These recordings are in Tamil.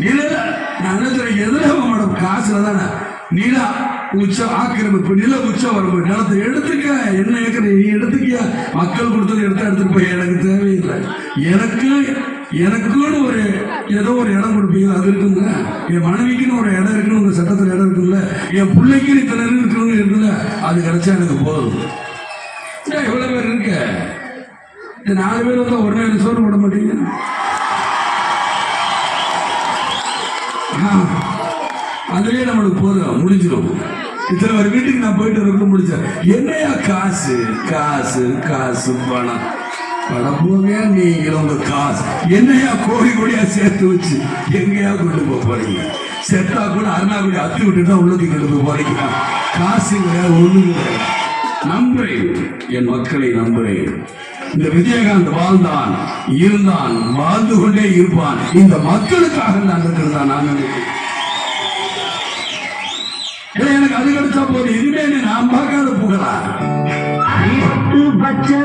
நீலா நல்லதுரை எதிராக உங்களோட காசுல தானே நீலா உச்ச ஆக்கிரமிப்பு நில உச்ச வரம்பு நிலத்தை எடுத்துக்க. என்ன ஏக்கர் நீ எடுத்துக்கியா? மக்கள் கொடுத்தது எடுத்தா எடுத்துட்டு போய் எனக்கு தேவையில்லை. எனக்கு எனக்குன்னு ஒரு ஏதோ ஒரு இடம் கொடுப்பீங்க அது இருக்குங்க என் மனைவிக்குன்னு ஒரு இடம் இருக்குன்னு உங்க சட்டத்தில் இடம் இருக்குல்ல என் பிள்ளைக்கு இத்தனை இருக்குன்னு இருக்குல்ல அது கிடைச்சா எனக்கு போதும். ஏன் எவ்வளவு பேர் இருக்க. இந்த நாலு பேர் வந்தா ஒரு நாள் சோறு போட மாட்டீங்க? அதுலேயே நம்மளுக்கு போதும். முடிஞ்சிடும். இத்தனை ஒரு வீட்டுக்கு நான் போயிட்டு இருக்க முடிச்சேன் என்னையா காசு காசு காசு பணம். பணம் போங்க நீங்களும் உங்க காசு. என்னையா கோடி கோடியா சேர்த்து வச்சு எங்கேயா கொண்டு போக போறீங்க? செத்தா கூட அருணாக்குடி அத்து விட்டு தான் உள்ளதுக்கு கொண்டு போய் போறீங்க. காசு கிடையாது ஒண்ணு கிடையாது நம்புறேன் என் மக்களை நம்புறேன். இந்த விஜயகாந்த் வாழ்ந்தான் இருந்தான் வாழ்ந்து கொண்டே இருப்பான். இந்த மக்களுக்காக நான் இருக்கிறதா நான் நினைக்கிறேன். எனக்கு அது கிடைச்சா போதும். இனிமே நீ நான் பார்க்காத புகழா பச்சை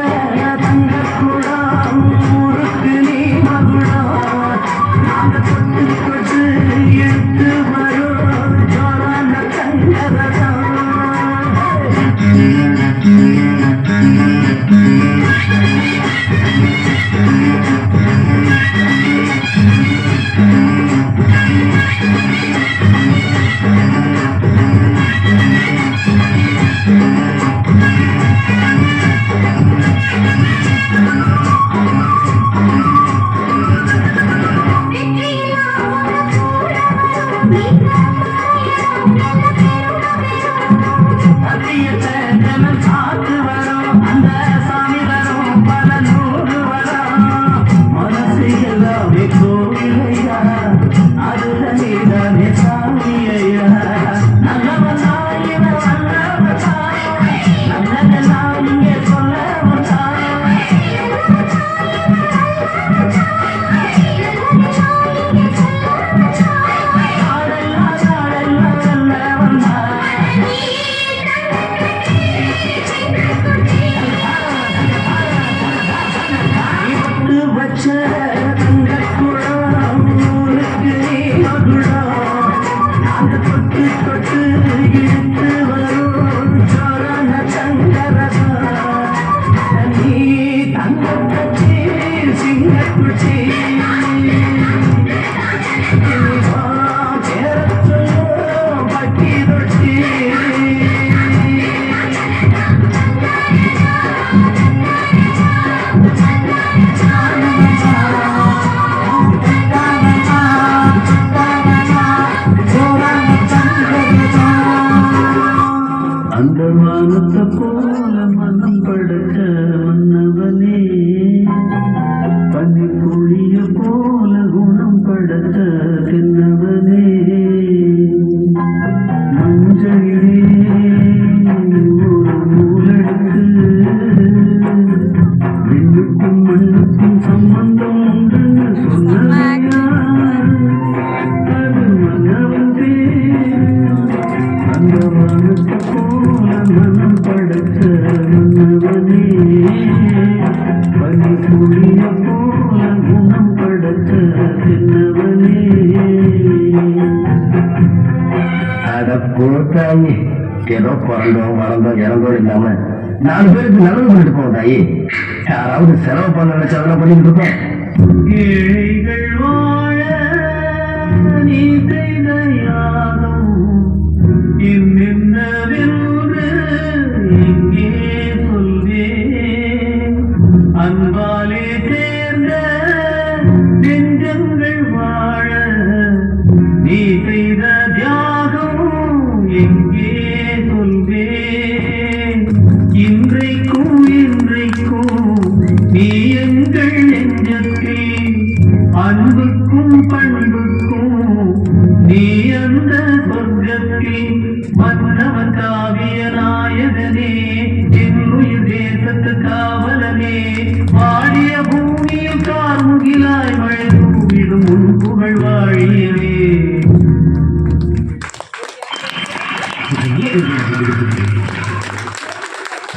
அந்த வானத்தை போல மனம் படுத்த படுத்த தின்னவனே மஞ்சளிலே ஒரு நூலெடுத்து விண்ணுக்கும் மண்ணுக்கும் சம்பந்தம் உண்டுன்னு சொன்னதையா அது மன்னவன் பேர். அந்த வானத்தை போல மனம் அட போட்டாயி ஏதோ பிறந்தோம் வளர்ந்தோம் இறந்தோம் இல்லாம நாலு பேருக்கு நல்லது பண்ணிட்டு போவோம் தாயி. யாராவது செலவு பண்ண நினைச்சா அதெல்லாம் பண்ணிட்டு இருக்கோம் ஏழைகள் வாழ நீ செய்த யாரும் என்னென்னவென்று எங்கே சொல்வேன். அன்பாலே